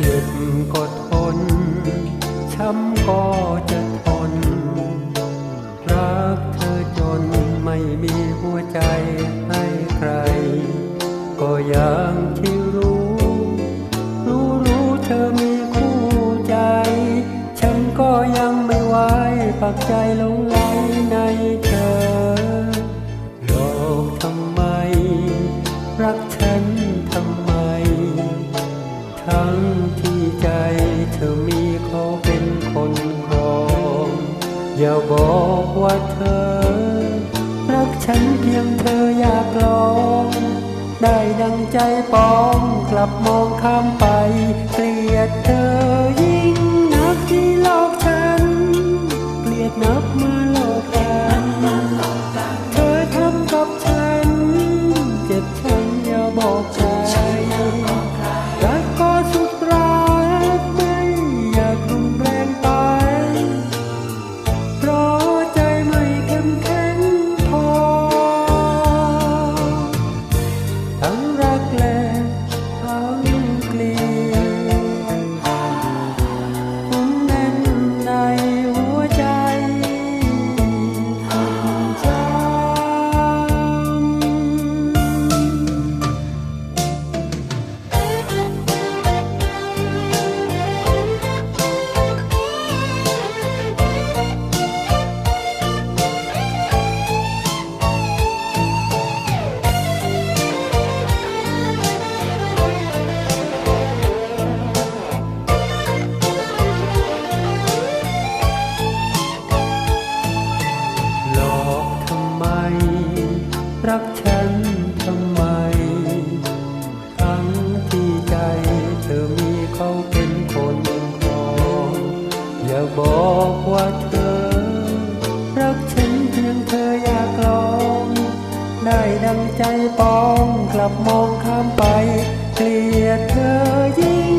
จ็บก็ทน ช้ำก็จะทน รักเธอจนไม่มีหัวใจให้ใคร ก็ย่างที่รู้ รู้รู้เธอมีคู่ใจ ฉันก็ยังไม่ไหวปักใจหลงไหลในเธอหลอกทำไม รักฉัน อย่าบอกว่าเธอ รักฉันเพียงเธออยากลอง ได้ดังใจปองกลับมองข้ามไป เกลียดเธอ อบอกว่าเธอ รักฉันเพียงเธออยากลอง ได้ดังใจปองกลับมองข้ามไป เกลียดเธอยิ่ง